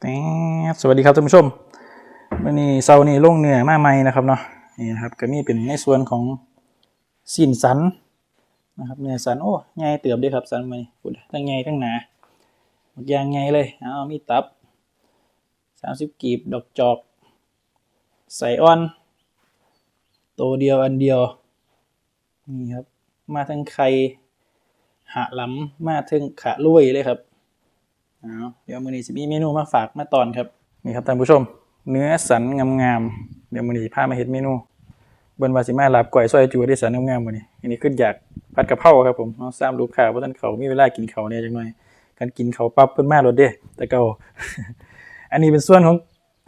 สวัสดีครับท่านผู้ชมวันนี้เสานี้ลงเหนือมาใหม่นะครับเนาะนี่นะครับก็มีเป็นในส่วนของสินสันนะครับเนื้อสันโอ้ใหญ่เติบด้ครับสันมานี่พูดทั้งใหญ่ทั้งหนาหมดยางใหญ่เลยเอามีตับสามสิบกีบดอกจอก ใส่อ่อนตัวเดียวอันเดียวนี่ครับมาทั้งไข่หะหล้ำมาทั้งขะลุยเลยครับ เอาเดี๋ยวมือนี้จะมีเมนูมาฝากมาตอนครับนี่ครับท่านผู้ชม เนื้อสันงามๆเดี๋ยวมือนี้พามาเห็ดเมนูเบิ้นวาสิมาลาบก่อยซอยจูได้สันงามๆมือนี้อันนี้ขึ้นอยากผัดกะเพราครับผมเอาซ้ำลูกค้าเพราะท่านเขามีเวลากินเขาเนี่ยจังหน่อยการกินเขาปั๊บเพิ่นมารถเด้แต่เก่าอันนี้เป็นส่วนของ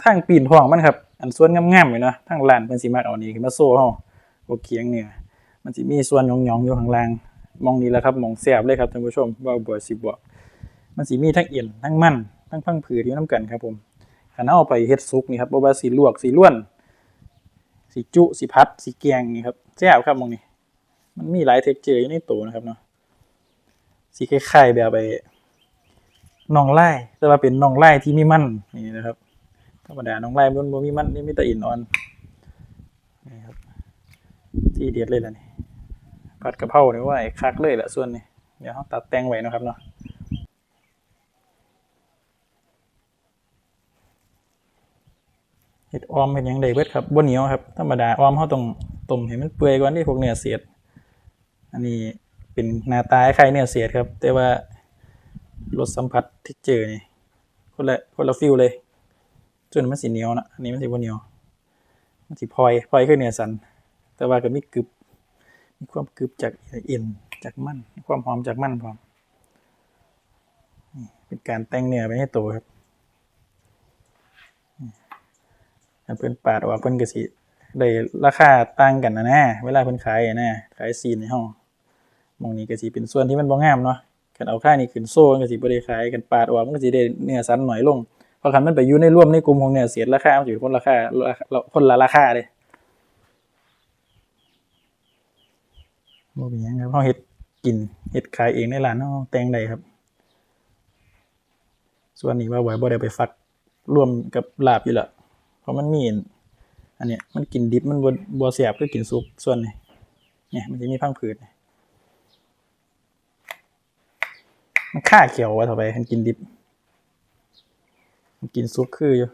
ทางปีนห้องมันครับอันส่วนงามๆเลยเนะทางร้านเพิ่นสิมาเอานี่ขึ้นมาโซ่เฮาบ่เคียงเนี่ยมันสิมีส่วนหยองๆอยู่ข้างล่างมองนี้แหละครับมองแซ่บเลยครับท่านผู้ชมว่าบ่สิบอก มันสีมีทั้งเอ็นทั้งมันทั้งพังผืดอยู่น้ำกันครับผมขันเอาไปเฮ็ดซุปนี่ครับบ่ว่าสีลวกสีล้วน สีจุสีพัดสีแกงนี่ครับแจ่วครับมองนี่มันมีหลายเท็กเจอร์อยู่ในตัวนะครับเนาะสีคล้ายๆแบบไปน่องไล่แต่ว่าเป็นน่องไล่ที่มีมันนี่นะครับธรรมดาน่องไล่มันบ่มีมันนี่มีแต่อินอ่อนนี่ครับที่เด็ดเลยล่ะนี่ผัดกะเพราเนี่ยว่าไอ้คักเลยแหละส่วนนี้เดี๋ยวเราตัดแต่งไว้นะครับเนาะ เห็ดออมเป็นหยังไดเบิดครับบนเหนียวครับธรรมดาออมเขาต้องต้มให้มันเปื่อยก่อนที่พวกเนื้อเสียด อันนี้เป็นหน้าตาคล้ายเนื้อเสียดครับ แต่ว่ารสสัมผัสที่เจอนี่คนละคนละฟิลเลยส่วนมันสีเหนียวนะอันนี้มันสีบนเหนียวมันสีพลอยพลอยคือเนื้อสัน แต่ว่าก็มีกรึบมีความกรึบจากเอ็นจากมันความหอมจากมันพร้อมเป็นการแต่งเนื้อไปให้โตครับ ถ้า เพิ่นปาดออกเพิ่นก็สิได้ราคาต่างกันนะนะเวลาเพิ่นขายนะขายซีนในห้องมองนี้ก็สิเป็นส่วนที่มันบ่งามเนาะคันเอาค่านี่ขึ้นโซ่มันก็สิบ่ได้ขายกันปาดออกมันก็สิได้เนื้อสันหน่อยลงเพราะคันมันไปอยู่ในร่วมในกลุ่มของเนื้อเสียดราคามันสิเป็นคนราคาคนละราคาเด้บ่เป็นหยังครับเฮาเฮ็ดกินเฮ็ดขายเองในร้านเฮาแต่งได้ครับ ส่วนนี้ว่าไว้บ่ได้ไปฟักร่วมกับลาบอยู่และ ราะมันมีอันนเนี้ยมันกินดิบมันบัวบัวเสียบก็กินซุปส่วนนี้เนี่ยมันจะมีพังผืดนี่มันค่าเขียววะต่อไปมันกินดิบ มันกินซุปคืออยู่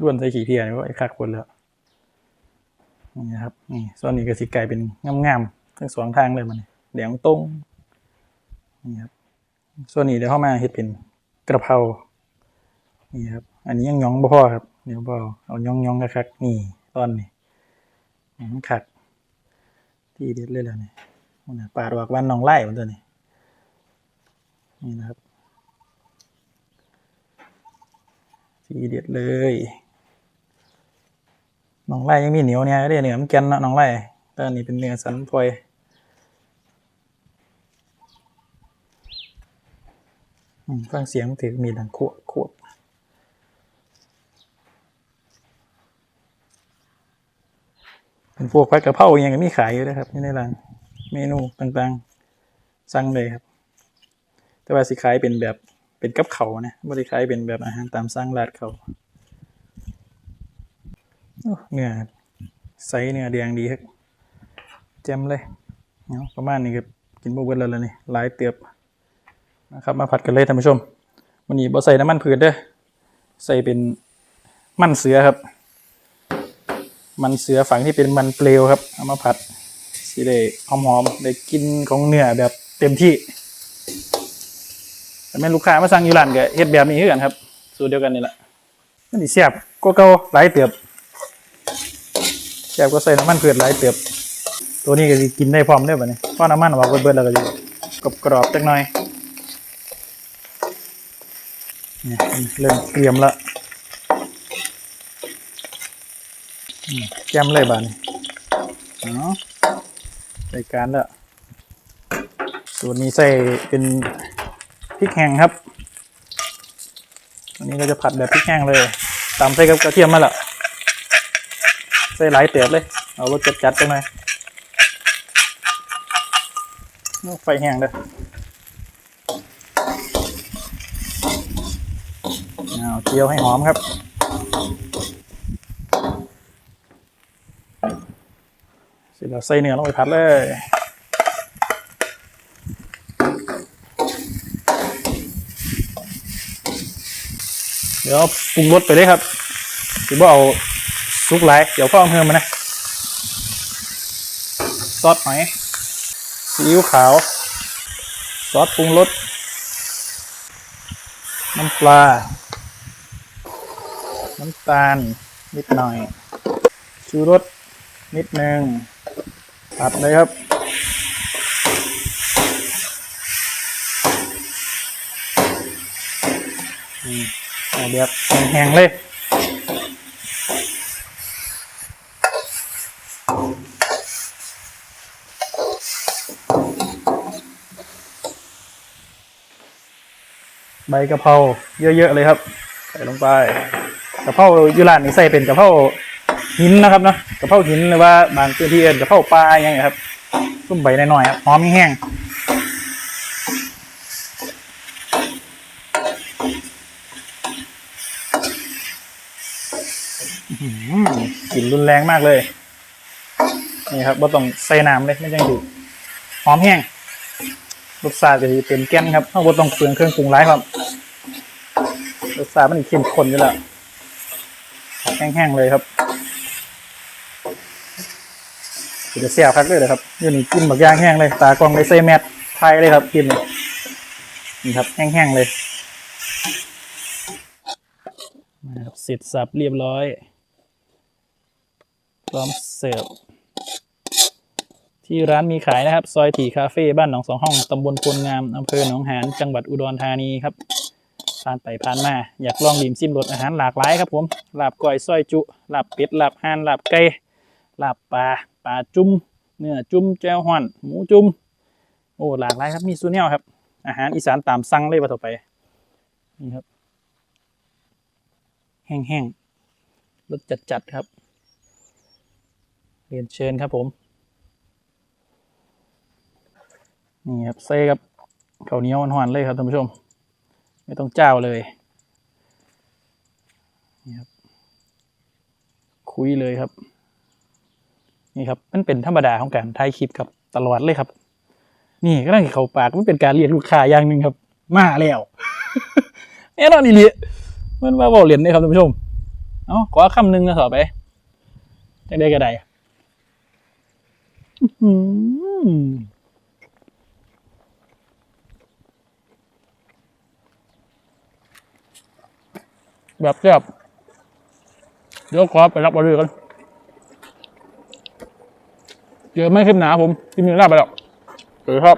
ล้วนใส่ขี้เพียนี่ว่าไอ้คักคนแล้วนี่นะครับนี่ส่วนนี้ก็สิกลายเป็นงามๆทั้งสองทางเลยมันนี่แดงตรงนี่ครับส่วนนี้เดี๋ยวเข้ามาเฮ็ดเป็นกระเพรา นี่ครับ อันนี้ยังยองบ่พอครับเดี๋ยวบ่เอายองยองคักนี่ตอนนี้มันคักที่เด็ดเลยแล้วนี่มันน่ะปาดออกวันหนองไล่มันตัวนี้นี่นะครับที่เด็ดเลยหนองไล่ยังมีเหนียวเนี่ยก็ได้เหนือมันแกนนาะหนองไล่ต่อันนี้เป็นเนื้อสันพลอยฟังเสียงถือมีดดังขวบขวบ เป็นพวกผัดกะเพราอย่างก็มีขายอยู่นะครับในร้านเมนูต่างๆ สั่งเลยครับ แต่ว่าสิขายเป็นแบบเป็นกับเขานะไม่ได้ขายเป็นแบบอาหารตามสั่งราดเขาเนื้อใสเนื้อแดงดีครับแจ่มเลยเอาะประมาณนี้ครับกินบ่เบิดแล้วล่ะนี่หลายเตียบนะครับมาผัดกันเลยท่านผู้ชมวันนี้บ่ใส่น้ำมันพืชเด้อใส่เป็นมันเสือครับ มันเสือฝั่งที่เป็นมันเปลวครับเอามาผัดสิได้หอมๆได้กินของเนื้อแบบเต็มที่แต่แม่ลูกค้ามาสั่งอยู่ร้านก็เฮ็ดแบบนี้คือกันครับ สูตรเดียวกันนี่แหละมันสิแซ่บกว่าเก่าหลายเติบแซ่บก็ใส่น้ำมันเผือดหลายเติบตัวนี้ก็สิกินได้พร้อมได้บัดนี้เพราะน้ำมันออกเบิดๆแล้วก็สิกรอบๆจักหน่อยนี่เริ่มเตรียมแล้ว แก้มเลยบานนี้เนาะใส่การแล้วส่วนนี้ใส่เป็นพริกแห้งครับวันนี้ก็จะผัดแบบพริกแห้งเลยตามใส่กับกระเทียมมาละใส่หลายเตียบเลย เอารสจัดๆจังหน่อยโอ้ไฟแห้งเลยเอาเจียวให้หอมครับ เสร็จแล้วใส่เนื้อลงไปผัดเลยเดี๋ยวปรุงรสไปเลยครับถือว่าเอาซุกไลเดี๋ยวพ่อเอาเพิ่มมานะซอสหอยซีอิ๊วขาว ซอสปรุงรสน้ำปลา น้ำตาล นิดหน่อย ชูรสนิดหนึ่ง ผัดเลยครับอืมเอาแบบแห้งๆเลยใบกะเพราเยอะๆเลยครับ ใส่ลงไปกะเพราอยูรานนี่ใส่เป็นกะเพรา หินนะครับเนาะกระเพราหินหรือว่าบางพื้นที่เอินกระเพราปลาอย่างเงี้ยครับซุ่มใบน้อยๆครับหอมแห้งกลิ่นรุนแรงมากเลย นี่ครับว่าต้องใส่น้ำเลยไม่จังถูหอมแห้งรสชาติก็จะเป็นแก้นครับเพราะว่าต้องเปลืองเครื่องปรุงร้ายครับรสชาติมันเข้มข้นอยู่แล้วแห้งๆเลยครับ จะเสียบคักเลยนะครับอยูนี่กินบักย่างแห้งเลย ตากล้องเลยเซแมทไทยเลยครับกินนี่นี่ครับแห้งๆเลยมาครับเสร็จสับเรียบร้อยพร้อมเสิร์ฟที่ร้านมีขายนะครับ ซอยถี่คาเฟ่บ้านหนองสองห้องตำบลพลงามอำเภอหนองหานจังหวัดอุดรธานีครับผ่านไปผ่านมา อยากลองดิมซิมรสอาหารหลากหลายครับผมลาบก้อยซอยจุลาบเป็ดลาบห่านลาบไก่ ลาบปลาปลาจุ่มเนื้อจุ่มแจ่วห่อนหมูจุ่มโอ้หลากหลายครับมีซูเนียลครับ อาหารอีสานตามสั่งเลยว่าต่อไปนี่ครับ แห้งๆรสจัดๆครับ เรียนเชิญครับผม นี่ครับเซ่กับข้าวเหนียวหวานๆเลยครับท่านผู้ชม ไม่ต้องเจ้าเลยนี่ครับคุยเลยครับ นี่ครับมันเป็นธรรมดาของการถ่ายคลิปครับตลอดเลยครับ นี่ก็นั่งเขาปากมันเป็นการเรียนลูกค้าอย่างหนึ่งครับ มาแล้วแน่นอนอีเลียมันมาบอกเรียนเลยครับท่านผู้ชมเอาขอคำหนึ่งนะต่อไปจะได้กระได้แบบแซ่บเดี๋ยวขอไปรับออเดอร์กัน เยอไม่ขึ้นหนาผมกินมีลาบไปแล้วเออครับ